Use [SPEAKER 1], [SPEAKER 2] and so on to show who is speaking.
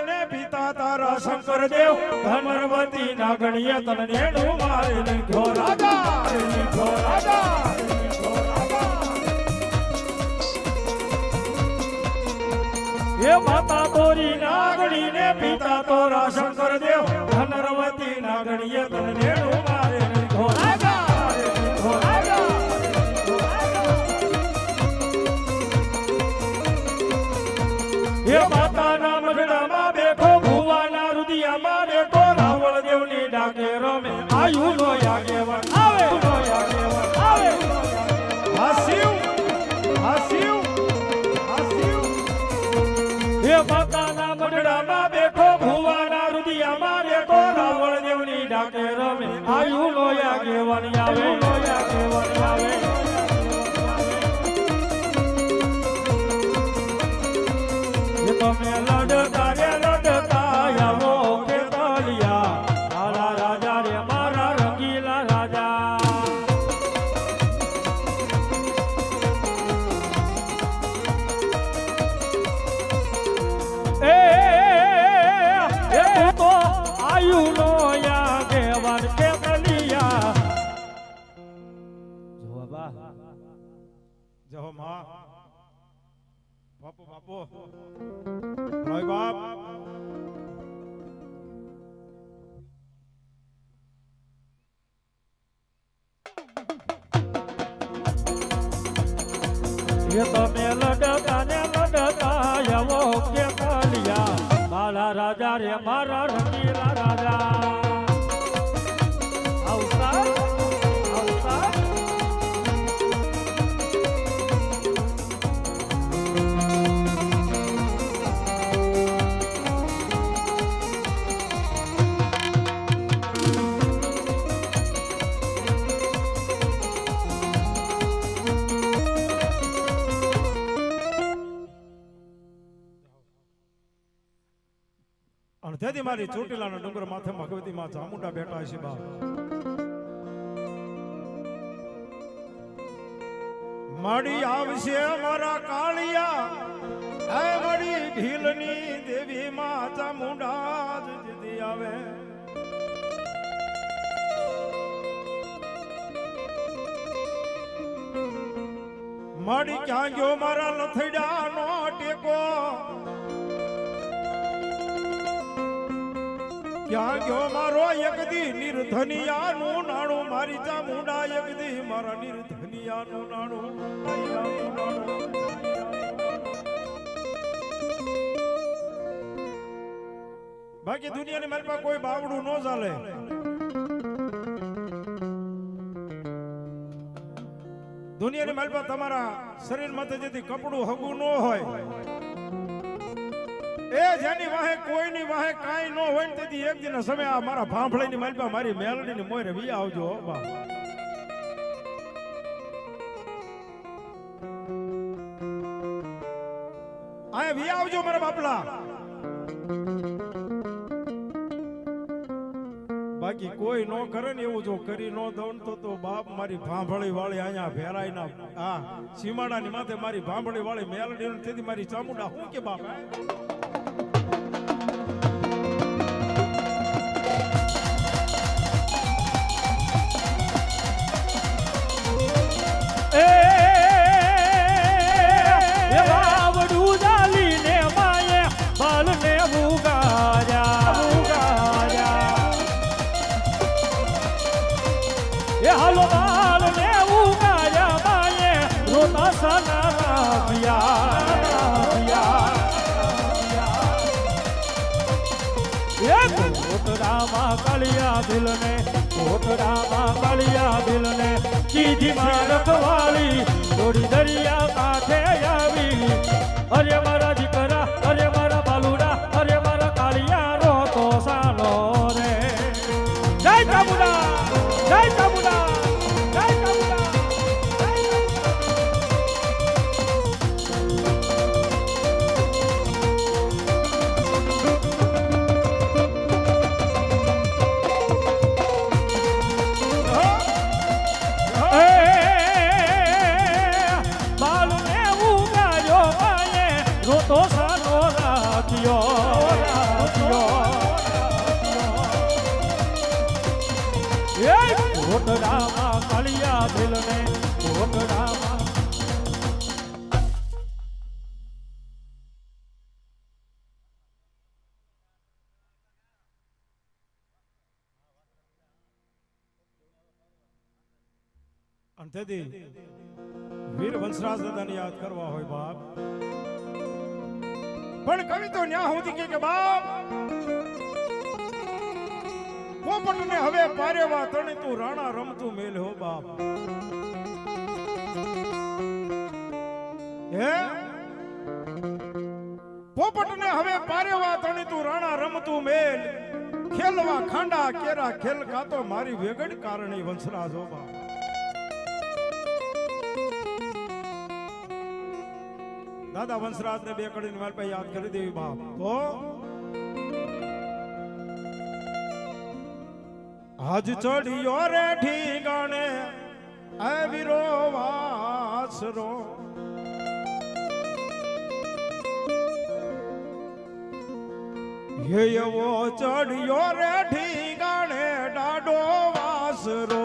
[SPEAKER 1] નાગણીને પિતા તારા શંકર દેવ ના નાગણીએ તને નેણું મારી લીધો રાજા લીધો રાજા. હે માતા તોરી નાગણીને પિતા તોરા શંકર હે માતાના જો બા જો માં. બાપુ બાપુ. રોય બાપ. એ તમે લડતા ને લડતા આવો કે કાલિયા મારા રાજા રે મારા રંગીલા રાજા. અને તેથી મારી ચોટીલાના ડુંગર માથે ભગવતી માં ચામુંડા બેઠા છે બા. મળી આવશે મારા કાળિયા. હે દેવી માં ચામુંડા દીદી આવે. મળી ક્યાં ગયો મારા લથડા ક્યાં ગયો મારો એકદી નિર્ધનિયા નું નાણું, મારી ચામુંડા એકદી મારા નિર્ધનિયા નાણું. બાકી દુનિયાની મારી પાસે કોઈ બાવડું ન ચાલે. દુનિયાની મારી પાસે તમારા શરીર માટે જેથી કપડું હગું ન હોય. એ જેની વાહે કોઈની વાહે કાંઈ ન હોય ને તેથી એક દિન સમય આ મારા ભાંફળીની માલપા મારી મેલડીની મોરે વી આવજો, હો, બા. આય વી આવજો મારા બાપલા. બાકી કોઈ નો કરે ને એવું જો કરી નો દઉં તો તો બાપ મારી ભાંભળી વાળી અહીંયા ફેરાઈ ના આ સીમાડાની માથે મારી ભાંભળી વાળી મેલડી તેથી મારી ચામુંડા હું કે બાપ. કોટડામાં કળિયા દિલને કોટડામાં કળિયા દિલને સીધી માં રખવાળી થોડી દરિયા કાંઠે આવી અરે
[SPEAKER 2] કોટડામાં કાળિયા દિલને કોટડામાં અને વીર વંશરાજ દાદાને યાદ કરવા હોય બાપ. પણ કવિ તો ન્યા સુધી કે કે બાપ પોપટને હવે પારેવા તણે તું રાણા રમતું મેલ હો બાપ. હે? પોપટને હવે પારેવા તણે તું રાણા રમતું મેલ. ખેલવા ખાંડા કેરા ખેલ કાતો મારી વેગડ કારણે વંશરા હો બાપ. દાદા વંશરાજ ને બે કડીને મારી પાસે યાદ કરી દેવી બાપ. તો આજ ચઢિયો રે ઠીકાણે આવીરો વાસરો. હે એવો ચઢિયો રે ઠીગણે ડાડો વાસરો.